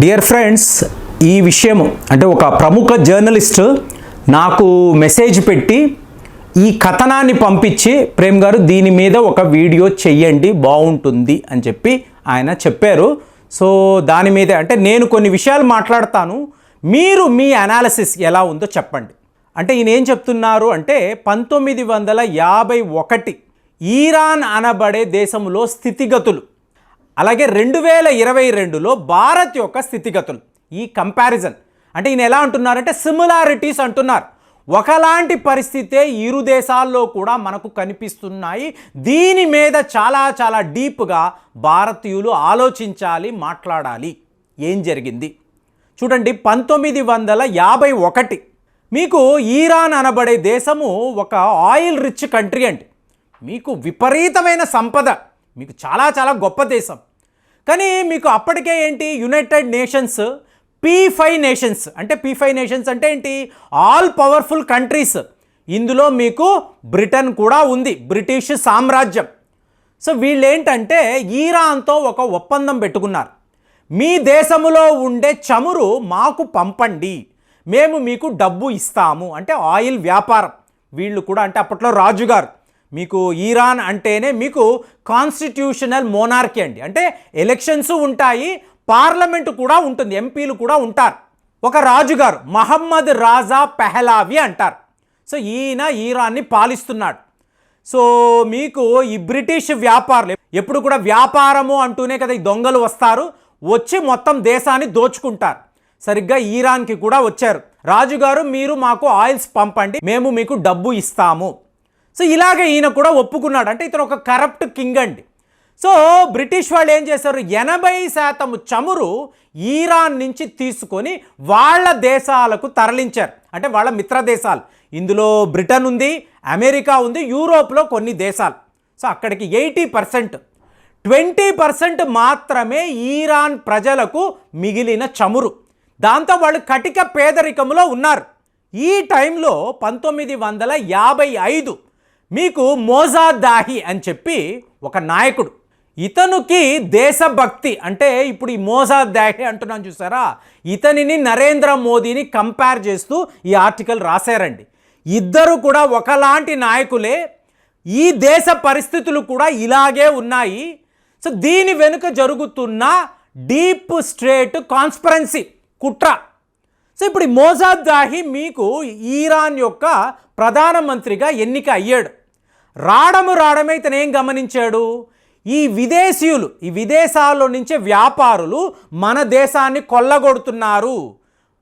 Dear friends ఈ విషయము అంటే ఒక ప్రముఖ జర్నలిస్ట్ నాకు మెసేజ్ పెట్టి ఈ కథనాన్ని పంపించి ప్రేమ్ గారు దీని మీద ఒక వీడియో చెయ్యండి బాగుంటుంది అని చెప్పి ఆయన చెప్పారు. సో దాని మీద అంటే నేను కొన్ని విషయాలు మాట్లాడతాను. మీరు మీ అనాలిసిస్ ఎలా ఉందో చెప్పండి. అంటే ఈయన ఏం చెప్తున్నారు అంటే పంతొమ్మిది వందల యాభై ఒకటి ఈరాన్ అనబడే దేశంలో స్థితిగతులు అలాగే రెండు వేల ఇరవై రెండులో భారత్ యొక్క స్థితిగతులు ఈ కంపారిజన్ అంటే ఈయన ఎలా అంటున్నారంటే సిమిలారిటీస్ అంటున్నారు. ఒకలాంటి పరిస్థితే ఇరు దేశాల్లో కూడా మనకు కనిపిస్తున్నాయి. దీని మీద చాలా చాలా డీప్గా భారతీయులు ఆలోచించాలి మాట్లాడాలి. ఏం జరిగింది? చూడండి పంతొమ్మిది వందల యాభై ఒకటి. మీకు ఈరాన్ అనబడే దేశము ఒక ఆయిల్ రిచ్ కంట్రీ అండి. మీకు విపరీతమైన సంపద. మీకు చాలా చాలా గొప్ప దేశం. కానీ మీకు అప్పటికే ఏంటి? United Nations P five nations అంటే పీ ఫైవ్ నేషన్స్ అంటే ఏంటి? ఆల్ పవర్ఫుల్ కంట్రీస్ ఇందులో మీకు బ్రిటన్ కూడా ఉంది. బ్రిటిష్ సామ్రాజ్యం. సో వీళ్ళు ఏంటంటే ఈరాన్తో ఒక ఒప్పందం పెట్టుకున్నారు. మీ దేశములో ఉండే చమురు మాకు పంపండి. మేము మీకు డబ్బు ఇస్తాము. అంటే ఆయిల్ వ్యాపారం. వీళ్ళు కూడా అంటే అప్పట్లో రాజుగారు. మీకు ఈరాన్ అంటేనే మీకు కాన్స్టిట్యూషనల్ మోనార్కీ అండి. అంటే ఎలక్షన్స్ ఉంటాయి పార్లమెంటు కూడా ఉంటుంది ఎంపీలు కూడా ఉంటారు. ఒక రాజుగారు మహమ్మద్ రాజా పెహలావి అంటారు. సో ఈయన ఈరాన్ని పాలిస్తున్నాడు. సో మీకు ఈ బ్రిటిష్ వ్యాపారులు ఎప్పుడు కూడా వ్యాపారము అంటూనే కదా ఈ దొంగలు వస్తారు వచ్చి మొత్తం దేశాన్ని దోచుకుంటారు. సరిగ్గా ఈరాన్కి కూడా వచ్చారు. రాజుగారు మీరు మాకు ఆయిల్స్ పంపండి మేము మీకు డబ్బు ఇస్తాము. సో ఇలాగే ఈయన కూడా ఒప్పుకున్నాడు. అంటే ఇతను ఒక కరప్ట్ కింగ్ అండి. సో బ్రిటిష్ వాళ్ళు ఏం చేశారు? ఎనభై శాతం చమురు ఈరాన్ నుంచి తీసుకొని వాళ్ళ దేశాలకు తరలించారు. అంటే వాళ్ళ మిత్ర దేశాలు ఇందులో బ్రిటన్ ఉంది అమెరికా ఉంది యూరోప్లో కొన్ని దేశాలు. సో అక్కడికి ఎయిటీ పర్సెంట్. ట్వంటీ పర్సెంట్ మాత్రమే ఈరాన్ ప్రజలకు మిగిలిన చమురు. దాంతో వాళ్ళు కటిక పేదరికంలో ఉన్నారు. ఈ టైంలో పంతొమ్మిది వందల యాభై ఐదు మీకు మోజాదాహి అని చెప్పి ఒక నాయకుడు. ఇతనుకి దేశభక్తి అంటే ఇప్పుడు ఈ మోజాదాహి అంటున్నాను చూసారా? ఇతనిని నరేంద్ర మోదీని కంపేర్ చేస్తూ ఈ ఆర్టికల్ రాశారండి. ఇద్దరు కూడా ఒకలాంటి నాయకులే. ఈ దేశ పరిస్థితులు కూడా ఇలాగే ఉన్నాయి. సో దీని వెనుక జరుగుతున్న డీప్ స్ట్రేట్ కాన్స్పరెన్సీ కుట్ర. సో ఇప్పుడు ఈ మోజాద్ దాహి మీకు ఈరాన్ యొక్క ప్రధానమంత్రిగా ఎన్నిక అయ్యాడు. రావడము రావడమే ఇతను ఏం గమనించాడు? ఈ విదేశీయులు ఈ విదేశాల్లో నుంచే వ్యాపారులు మన దేశాన్ని కొల్లగొడుతున్నారు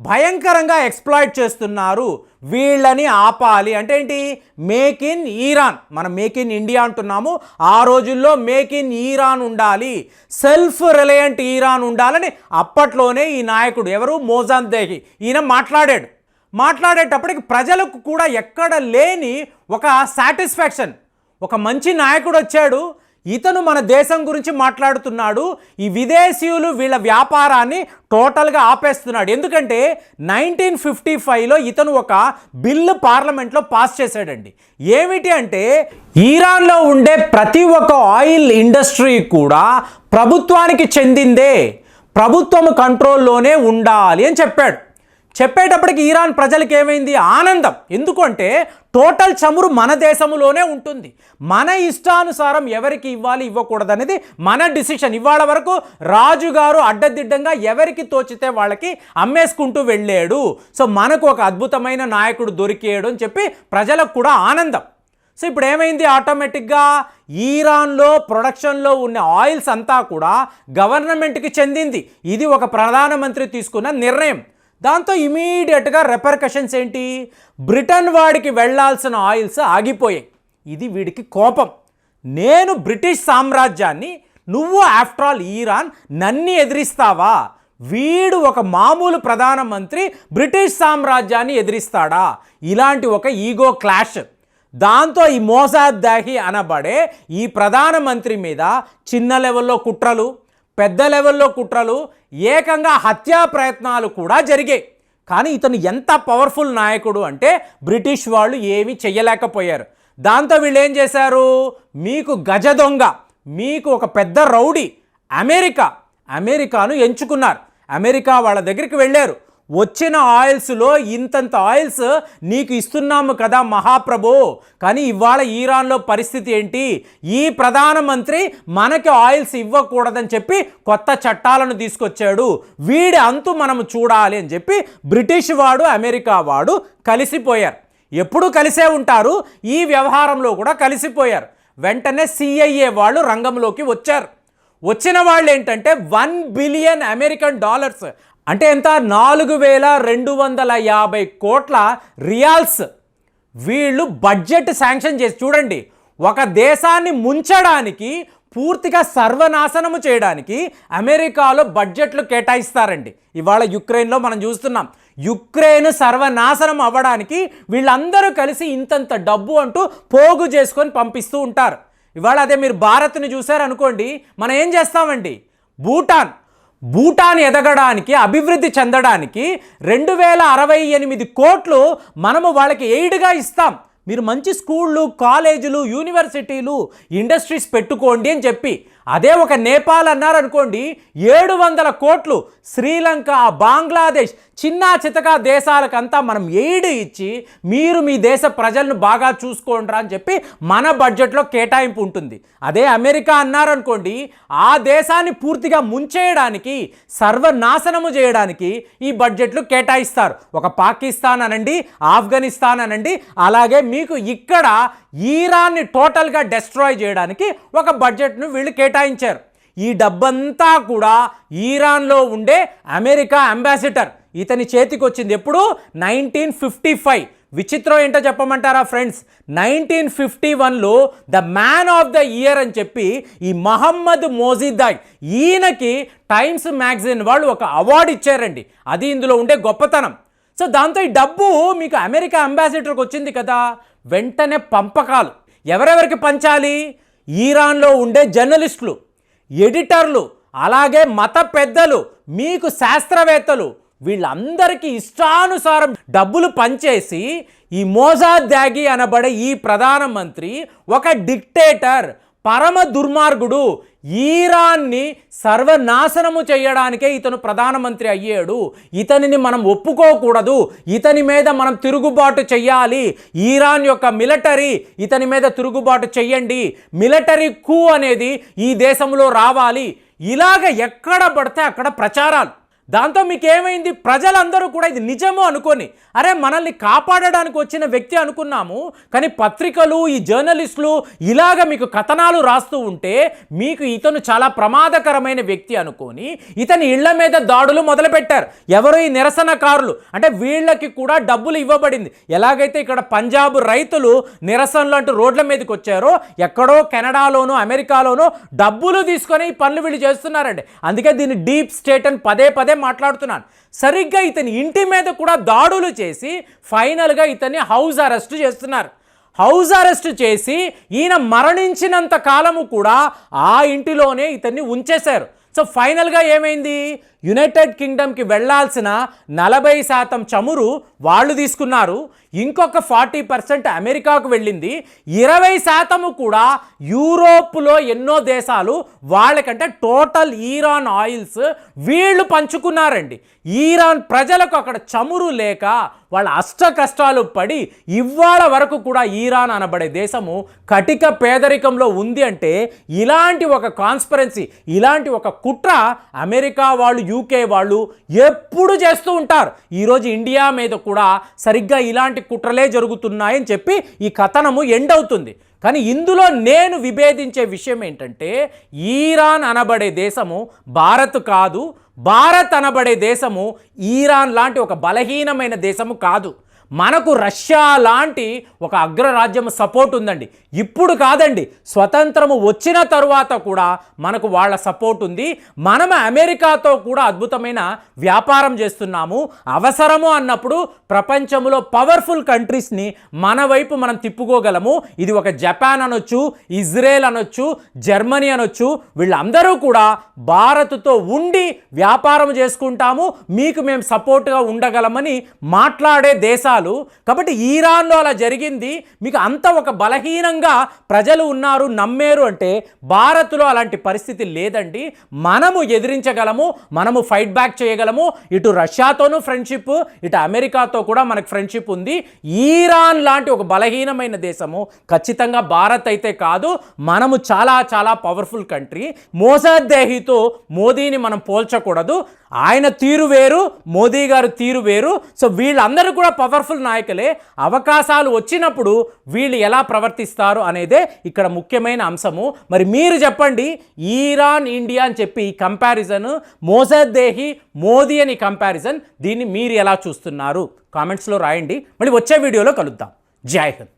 భయంకరంగా ఎక్స్ప్లాయిట్ చేస్తున్నారు వీళ్ళని ఆపాలి. అంటే ఏంటి? Make in Iran. మనం మేక్ ఇన్ ఇండియా అంటున్నాము. ఆ రోజుల్లో మేక్ ఇన్ ఈరాన్ ఉండాలి. సెల్ఫ్ రిలయంట్ ఈరాన్ ఉండాలని అప్పట్లోనే ఈ నాయకుడు ఎవరు? మోజాన్ దేహి ఈయన మాట్లాడాడు. మాట్లాడేటప్పటికి ప్రజలకు కూడా ఎక్కడ లేని ఒక సాటిస్ఫాక్షన్. ఒక మంచి నాయకుడు వచ్చాడు ఇతను మన దేశం గురించి మాట్లాడుతున్నాడు ఈ విదేశీయులు వీళ్ళ వ్యాపారాన్ని టోటల్గా ఆపేస్తున్నాడు. ఎందుకంటే నైన్టీన్ ఫిఫ్టీ ఫైవ్లో ఇతను ఒక బిల్లు పార్లమెంట్లో పాస్ చేశాడండి. ఏమిటి అంటే ఈరాన్లో ఉండే ప్రతి ఒక్క ఆయిల్ ఇండస్ట్రీ కూడా ప్రభుత్వానికి చెందిందే. ప్రభుత్వం కంట్రోల్లోనే ఉండాలి అని చెప్పాడు. చెప్పేటప్పటికి ఈరాన్ ప్రజలకు ఏమైంది ఆనందం. ఎందుకంటే టోటల్ చమురు మన దేశంలోనే ఉంటుంది. మన ఇష్టానుసారం ఎవరికి ఇవ్వాలి ఇవ్వకూడదు అనేది మన డిసిషన్. ఇవాళ వరకు రాజుగారు అడ్డదిడ్డంగా ఎవరికి తోచితే వాళ్ళకి అమ్మేసుకుంటూ వెళ్ళాడు. సో మనకు ఒక అద్భుతమైన నాయకుడు దొరికాడు అని చెప్పి ప్రజలకు కూడా ఆనందం. సో ఇప్పుడు ఏమైంది ఆటోమేటిక్గా ఈరాన్లో ప్రొడక్షన్లో ఉన్న ఆయిల్స్ అంతా కూడా గవర్నమెంట్కి చెందింది. ఇది ఒక ప్రధానమంత్రి తీసుకున్న నిర్ణయం. దాంతో ఇమీడియట్గా రెపర్కషన్స్ ఏంటి? బ్రిటన్ వాడికి వెళ్ళాల్సిన ఆయిల్స్ ఆగిపోయాయి. ఇది వీడికి కోపం. నేను బ్రిటిష్ సామ్రాజ్యాన్ని నువ్వు ఆఫ్టర్ ఆల్ ఈరాన్ నన్ని ఎదిరిస్తావా? వీడు ఒక మామూలు ప్రధానమంత్రి బ్రిటిష్ సామ్రాజ్యాన్ని ఎదిరిస్తాడా? ఇలాంటి ఒక ఈగో క్లాష్. దాంతో ఈ మోసాద్ దాహి అనబడే ఈ ప్రధానమంత్రి మీద చిన్న లెవెల్లో కుట్రలు పెద్ద లెవెల్లో కుట్రలు ఏకంగా హత్యా ప్రయత్నాలు కూడా జరిగాయి. కానీ ఇతను ఎంత పవర్ఫుల్ నాయకుడు అంటే బ్రిటిష్ వాళ్ళు ఏమీ చెయ్యలేకపోయారు. దాంతో వీళ్ళు ఏం చేశారు? మీకు గజ దొంగ మీకు ఒక పెద్ద రౌడీ అమెరికా అమెరికాను ఎంచుకున్నారు. అమెరికా వాళ్ళ దగ్గరికి వెళ్ళారు. వచ్చిన ఆయిల్స్లో ఇంతంత ఆయిల్స్ నీకు ఇస్తున్నాము కదా మహాప్రభు. కానీ ఇవాళ ఈరాన్లో పరిస్థితి ఏంటి? ఈ ప్రధానమంత్రి మనకి ఆయిల్స్ ఇవ్వకూడదని చెప్పి కొత్త చట్టాలను తీసుకొచ్చాడు. వీడి అంతు మనం చూడాలి అని చెప్పి బ్రిటిష్ వాడు అమెరికా వాడు కలిసిపోయారు. ఎప్పుడు కలిసే ఉంటారు. ఈ వ్యవహారంలో కూడా కలిసిపోయారు. వెంటనే సిఐఏ వాళ్ళు రంగంలోకి వచ్చారు. వచ్చిన వాళ్ళు ఏంటంటే వన్ బిలియన్ అమెరికన్ డాలర్స్ అంటే ఎంత? నాలుగు వేల రెండు వందల యాభై కోట్ల రియాల్స్ వీళ్ళు బడ్జెట్ శాంక్షన్ చేసి చూడండి ఒక దేశాన్ని ముంచడానికి పూర్తిగా సర్వనాశనము చేయడానికి అమెరికాలో బడ్జెట్లు కేటాయిస్తారండి. ఇవాళ యుక్రెయిన్లో మనం చూస్తున్నాం యుక్రెయిన్ సర్వనాశనం అవ్వడానికి వీళ్ళందరూ కలిసి ఇంతంత డబ్బు అంటూ పోగు చేసుకొని పంపిస్తూ ఉంటారు. ఇవాళ అదే మీరు భారత్ని చూశారనుకోండి మనం ఏం చేస్తామండి? భూటాన్ భూటాన్ ఎదగడానికి అభివృద్ధి చెందడానికి రెండు వేల అరవై ఎనిమిది కోట్లు మనము వాళ్ళకి ఎయిడ్గా ఇస్తాం. మీరు మంచి స్కూళ్ళు కాలేజీలు యూనివర్సిటీలు ఇండస్ట్రీస్ పెట్టుకోండి అని చెప్పి అదే ఒక నేపాల్ అన్నారనుకోండి ఏడు వందల కోట్లు శ్రీలంక బంగ్లాదేశ్ చిన్న చితకా దేశాలకంతా మనం ఎయిడ్ ఇచ్చి మీరు మీ దేశ ప్రజలను బాగా చూసుకోండి అని చెప్పి మన బడ్జెట్లో కేటాయింపు ఉంటుంది. అదే అమెరికా అన్నారనుకోండి ఆ దేశాన్ని పూర్తిగా ముంచేయడానికి సర్వనాశనము చేయడానికి ఈ బడ్జెట్లు కేటాయిస్తారు. ఒక పాకిస్తాన్ అనండి ఆఫ్ఘనిస్తాన్ అనండి అలాగే మీకు ఇక్కడ ఈరాన్ని టోటల్గా డెస్ట్రాయ్ చేయడానికి ఒక బడ్జెట్ను వీళ్ళు కేటాయించారు. ఈ డబ్బంతా కూడా ఈరాన్లో ఉండే అమెరికా అంబాసిడర్ ఇతని చేతికి వచ్చింది ఎప్పుడు? Nineteen fifty five. విచిత్రం ఏంటో చెప్పమంటారా ఫ్రెండ్స్? నైన్టీన్ ఫిఫ్టీ వన్లో the man of the year అని చెప్పి ఈ మహమ్మద్ మోజిదాయ్ ఈయనకి టైమ్స్ మ్యాగజైన్ వాళ్ళు ఒక అవార్డు ఇచ్చారండి. అది ఇందులో ఉండే గొప్పతనం. సో దాంతో ఈ డబ్బు మీకు అమెరికా అంబాసిడర్కి వచ్చింది కదా? వెంటనే పంపకాలు. ఎవరెవరికి పంచాలి? ఈరాన్లో ఉండే జర్నలిస్టులు ఎడిటర్లు అలాగే మత పెద్దలు మీకు శాస్త్రవేత్తలు వీళ్ళందరికీ ఇష్టానుసారం డబ్బులు పంచేసి ఈ మోజా మోజాద్యాగి అనబడే ఈ ప్రధానమంత్రి ఒక డిక్టేటర్ పరమ దుర్మార్గుడు ఈరాన్ని సర్వనాశనము చేయడానికే ఇతను ప్రధానమంత్రి అయ్యాడు. ఇతనిని మనం ఒప్పుకోకూడదు. ఇతని మీద మనం తిరుగుబాటు చెయ్యాలి. ఈరాన్ యొక్క మిలిటరీ ఇతని మీద తిరుగుబాటు చెయ్యండి. మిలిటరీ కూ అనేది ఈ దేశంలో రావాలి. ఇలాగ ఎక్కడ పడితే అక్కడ ప్రచారాలు. దాంతో మీకు ఏమైంది ప్రజలందరూ కూడా ఇది నిజము అనుకొని అరే మనల్ని కాపాడడానికి వచ్చిన వ్యక్తి అనుకున్నాము కానీ పత్రికలు ఈ జర్నలిస్టులు ఇలాగ మీకు కథనాలు రాస్తూ ఉంటే మీకు ఇతను చాలా ప్రమాదకరమైన వ్యక్తి అనుకొని ఇతని ఇళ్ళ మీద దాడులు మొదలుపెట్టారు. ఎవరు ఈ నిరసనకారులు? అంటే వీళ్ళకి కూడా డబ్బులు ఇవ్వబడింది. ఎలాగైతే ఇక్కడ పంజాబ్ రైతులు నిరసనలు అంటూ రోడ్ల మీదకి వచ్చారో ఎక్కడో కెనడాలోనో అమెరికాలోనో డబ్బులు తీసుకొని ఈ పనులు వీళ్ళు చేస్తున్నారండి. అందుకే దీన్ని డీప్ స్టేట్ అని పదే పదే మాట్లాడుతున్నాను. సరిగ్గా ఇతని ఇంటి మీద కూడా దాడులు చేసి ఫైనల్గా ఇతన్ని హౌస్ అరెస్ట్ చేస్తున్నారు. హౌస్ అరెస్ట్ చేసి ఈయన మరణించినంత కాలము కూడా ఆ ఇంటిలోనే ఇతన్ని ఉంచేశారు. సో ఫైనల్గా ఏమైంది? యునైటెడ్ కింగ్డమ్కి వెళ్ళాల్సిన నలభై శాతం చమురు వాళ్ళు తీసుకున్నారు. ఇంకొక ఫార్టీ పర్సెంట్ అమెరికాకు వెళ్ళింది. ఇరవై శాతము కూడా యూరోప్లో ఎన్నో దేశాలు వాళ్ళకంటే టోటల్ ఈరాన్ ఆయిల్స్ వీళ్ళు పంచుకున్నారండి. ఈరాన్ ప్రజలకు అక్కడ చమురు లేక వాళ్ళ అష్ట కష్టాలు పడి ఇవాళ వరకు కూడా ఈరాన్ అనబడే దేశము కటిక పేదరికంలో ఉంది అంటే ఇలాంటి ఒక కాన్స్పరెన్సీ ఇలాంటి ఒక కుట్ర అమెరికా వాళ్ళు యూకే వాళ్ళు ఎప్పుడు చేస్తూ ఉంటారు. ఈరోజు ఇండియా మీద కూడా సరిగ్గా ఇలాంటి కుట్రలే జరుగుతున్నాయని చెప్పి ఈ కథనము ఎండ్ అవుతుంది. కానీ ఇందులో నేను విభేదించే విషయం ఏంటంటే ఈరాన్ అనబడే దేశము భారత్ కాదు. భారత్ అనబడే దేశము ఈరాన్ లాంటి ఒక బలహీనమైన దేశము కాదు. మనకు రష్యా లాంటి ఒక అగ్రరాజ్యం సపోర్ట్ ఉందండి. ఇప్పుడు కాదండి స్వతంత్రము వచ్చిన తరువాత కూడా మనకు వాళ్ళ సపోర్ట్ ఉంది. మనం అమెరికాతో కూడా అద్భుతమైన వ్యాపారం చేస్తున్నాము. అవసరము అన్నప్పుడు ప్రపంచంలో పవర్ఫుల్ కంట్రీస్ని మన వైపు మనం తిప్పుకోగలము. ఇది ఒక జపాన్ అనొచ్చు ఇజ్రాయెల్ అనొచ్చు జర్మనీ అనొచ్చు. వీళ్ళందరూ కూడా భారత్తో ఉండి వ్యాపారం చేసుకుంటాము. మీకు మేము సపోర్ట్గా ఉండగలమని మాట్లాడే దేశాలు దేశాలు కాబట్టి ఈరాన్లో అలా జరిగింది. మీకు అంత ఒక బలహీనంగా ప్రజలు ఉన్నారు నమ్మేరు అంటే భారత్లో అలాంటి పరిస్థితి లేదండి. మనము ఎదిరించగలము మనము ఫైట్ బ్యాక్ చేయగలము. ఇటు రష్యాతోనూ ఫ్రెండ్షిప్ ఇటు అమెరికాతో కూడా మనకు ఫ్రెండ్షిప్ ఉంది. ఈరాన్ లాంటి ఒక బలహీనమైన దేశము ఖచ్చితంగా భారత్ అయితే కాదు. మనము చాలా చాలా పవర్ఫుల్ కంట్రీ మోసాదేహితో మోదీని మనం పోల్చకూడదు. ఆయన తీరు వేరు మోదీ గారు తీరు వేరు. సో వీళ్ళందరూ కూడా పవర్ఫుల్ నాయకులే. అవకాశాలు వచ్చినప్పుడు వీళ్ళు ఎలా ప్రవర్తిస్తారు అనేదే ఇక్కడ ముఖ్యమైన అంశము. మరి మీరు చెప్పండి ఈరాన్ ఇండియా అని చెప్పి ఈ కంపారిజన్ మోసద్దేహి మోదీ అని కంపారిజన్ దీన్ని మీరు ఎలా చూస్తున్నారు? కామెంట్స్లో రాయండి. మళ్ళీ వచ్చే వీడియోలో కలుద్దాం. జై హింద్.